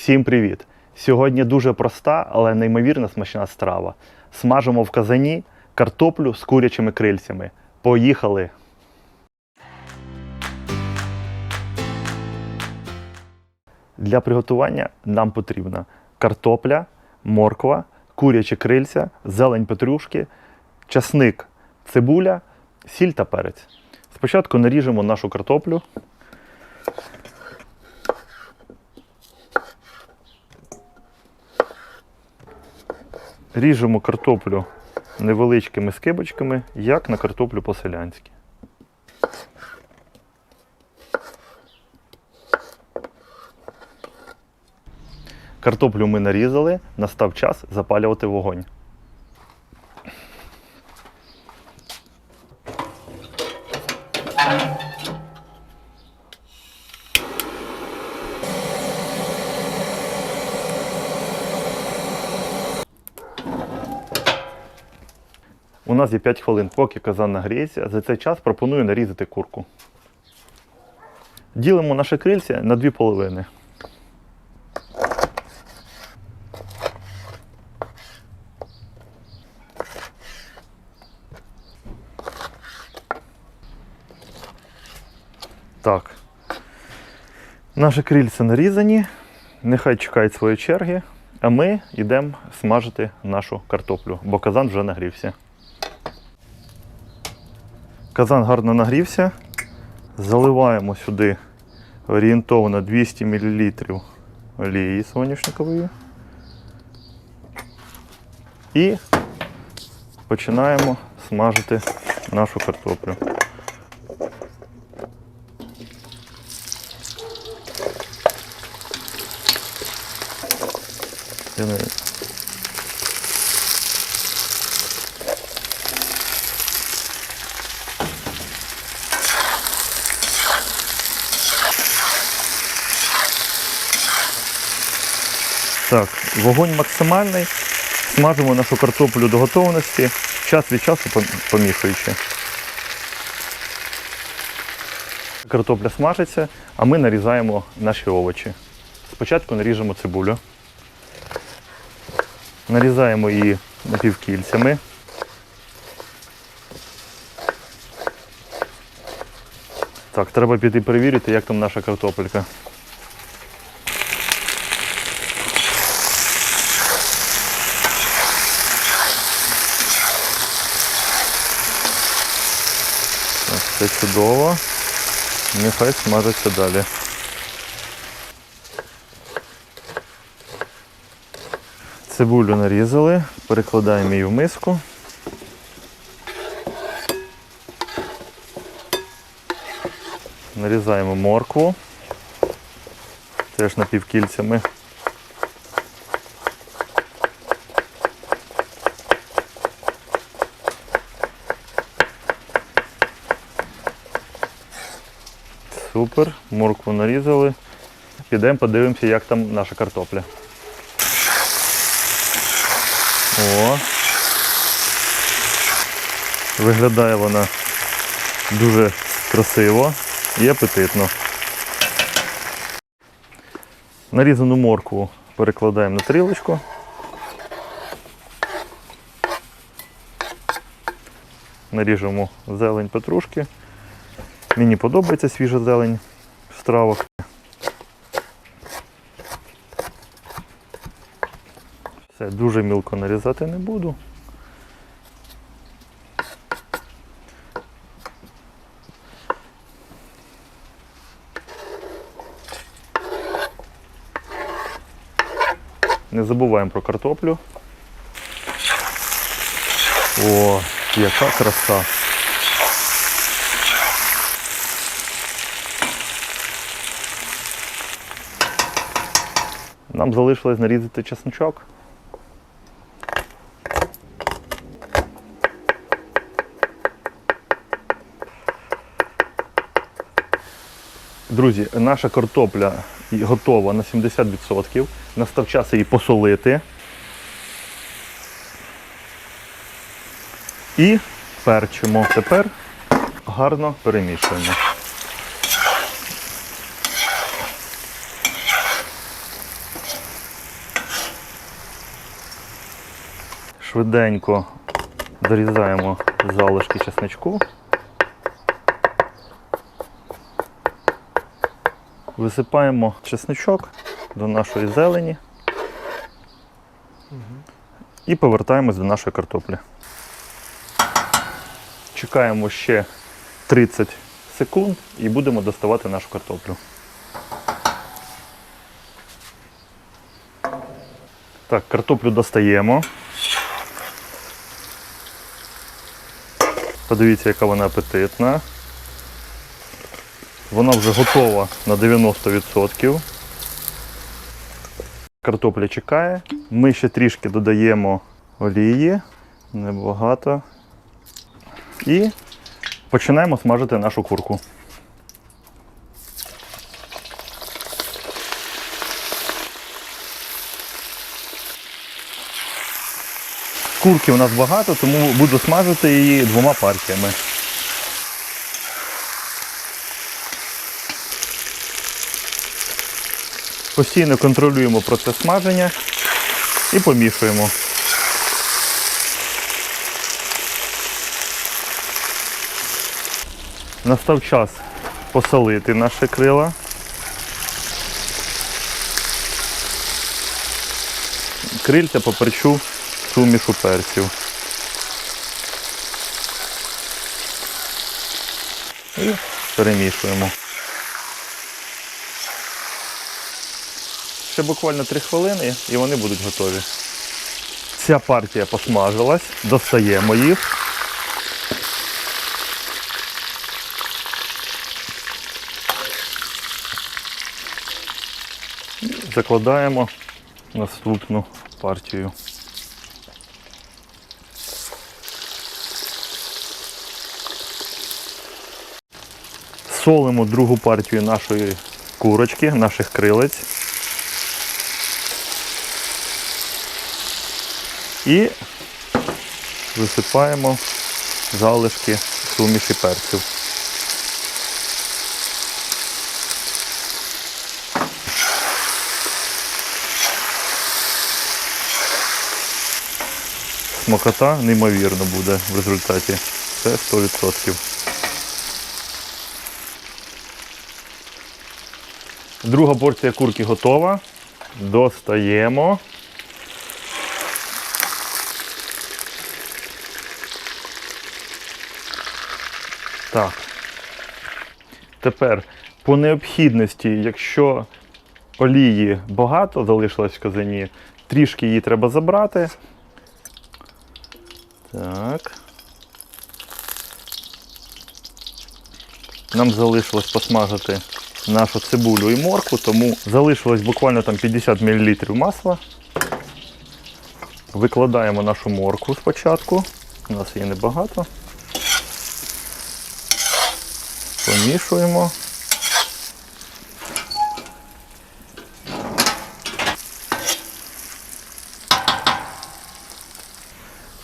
Всім привіт! Сьогодні дуже проста, але неймовірно смачна страва. Смажимо в казані картоплю з курячими крильцями. Поїхали! Для приготування нам потрібна картопля, морква, курячі крильця, зелень петрушки, часник, цибуля, сіль та перець. Спочатку наріжемо нашу картоплю. Ріжемо картоплю невеличкими скибочками, як на картоплю по-селянськи. Картоплю ми нарізали, настав час запалювати вогонь. Нас є 5 хвилин, поки казан нагріється. За цей час пропоную нарізати курку. Ділимо наше крильце на дві половини. Так. Наші крильця нарізані. Нехай чекають своєї черги, а ми йдемо смажити нашу картоплю, бо казан вже нагрівся. Казан гарно нагрівся. Заливаємо сюди орієнтовно 200 мл олії соняшникової. І починаємо смажити нашу картоплю. Я не- Так, вогонь максимальний. Смажимо нашу картоплю до готовності, час від часу помішуючи. Картопля смажиться, а ми нарізаємо наші овочі. Спочатку наріжемо цибулю. Нарізаємо її напівкільцями. Так, треба піти перевірити, як там наша картопелька. Так, все чудово. Нехай смажиться далі. Цибулю нарізали, перекладаємо її в миску. Нарізаємо моркву. Теж напівкільцями. Супер, моркву нарізали. Підемо подивимося, як там наша картопля. О. Виглядає вона дуже красиво і апетитно. Нарізану моркву перекладаємо на тарілочку. Наріжемо зелень петрушки. Мені подобається свіжа зелень в стравах. Все, дуже мілко нарізати не буду. Не забуваємо про картоплю. О, яка краса! Нам залишилось нарізати чесночок. Друзі, наша картопля готова на 70%. Настав час її посолити. І перчимо. Тепер гарно перемішуємо. Швиденько дорізаємо залишки чесничку. Висипаємо чесничок до нашої зелені і повертаємось до нашої картоплі. Чекаємо ще 30 секунд і будемо доставати нашу картоплю. Так, картоплю достаємо. Подивіться, яка вона апетитна. Вона вже готова на 90%. Картопля чекає. Ми ще трішки додаємо олії, небагато. І починаємо смажити нашу курку. Курки у нас багато, тому буду смажити її двома партіями. Постійно контролюємо процес смаження і помішуємо. Настав час посолити наші крила. Крильця поперчу сумішу перців. І перемішуємо. Ще буквально 3 хвилини і вони будуть готові. Ця партія посмажилась, достаємо їх. Закладаємо наступну партію. Солимо другу партію нашої курочки, наших крилець. І висипаємо залишки суміші перців. Смокота неймовірно буде в результаті. Це 100%. Друга порція курки готова. Достаємо. Так. Тепер по необхідності, якщо олії багато залишилось в казані, трішки її треба забрати. Так. Нам залишилось посмажити нашу цибулю і морку, тому залишилось буквально там 50 мл масла. Викладаємо нашу моркву спочатку. У нас її небагато. Помішуємо.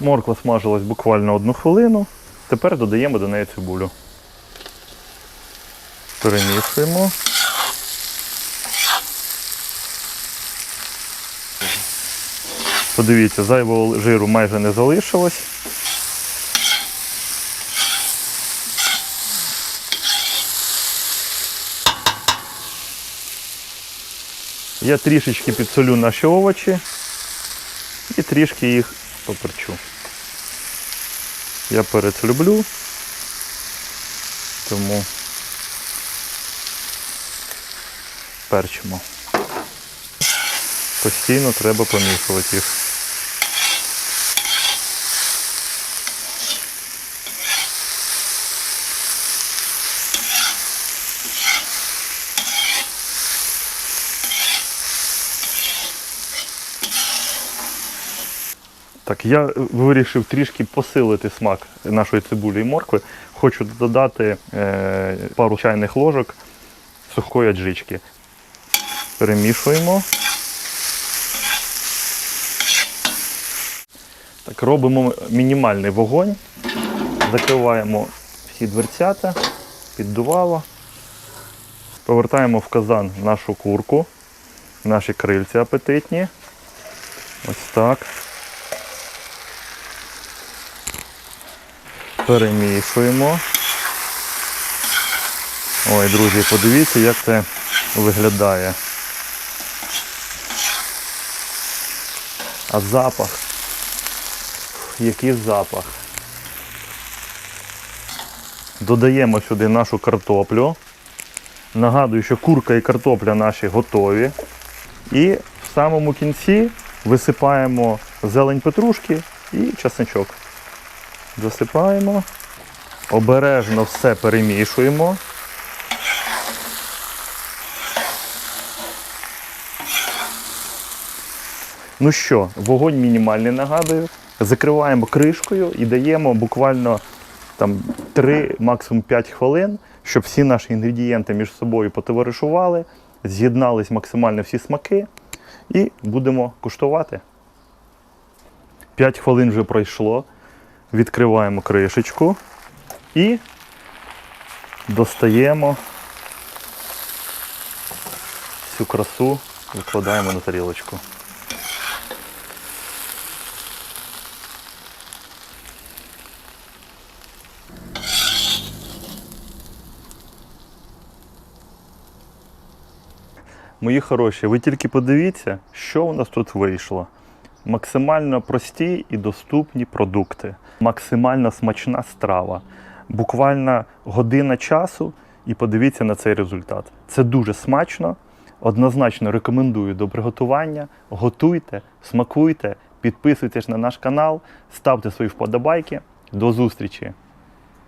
Морква смажилась буквально одну хвилину. Тепер додаємо до неї цибулю. Перемішуємо. Подивіться, зайвого жиру майже не залишилось. Я трішечки підсолю наші овочі і трішки їх поперчу. Я перець люблю, тому перчимо. Постійно треба помішувати їх. Так, я вирішив трішки посилити смак нашої цибулі і моркви. Хочу додати е, пару чайних ложок сухої аджички. Перемішуємо. Так, робимо мінімальний вогонь. Закриваємо всі дверцята, піддувало. Повертаємо в казан нашу курку, наші крильці апетитні. Ось так. Перемішуємо. Ой, друзі, подивіться, як це виглядає. А запах. Який запах. Додаємо сюди нашу картоплю. Нагадую, що курка і картопля наші готові. І в самому кінці висипаємо зелень петрушки і часничок. Засипаємо. Обережно все перемішуємо. Ну що, вогонь мінімальний нагадую. Закриваємо кришкою і даємо буквально там 3, максимум 5 хвилин, щоб всі наші інгредієнти між собою потоваришували, з'єднались максимально всі смаки і будемо куштувати. 5 хвилин вже пройшло. Відкриваємо кришечку і достаємо цю красу, викладаємо на тарілочку. Мої хороші, ви тільки подивіться, що у нас тут вийшло. Максимально прості і доступні продукти, максимально смачна страва. Буквально година часу і подивіться на цей результат. Це дуже смачно. Однозначно рекомендую до приготування. Готуйте, смакуйте, підписуйтесь на наш канал, ставте свої вподобайки. До зустрічі!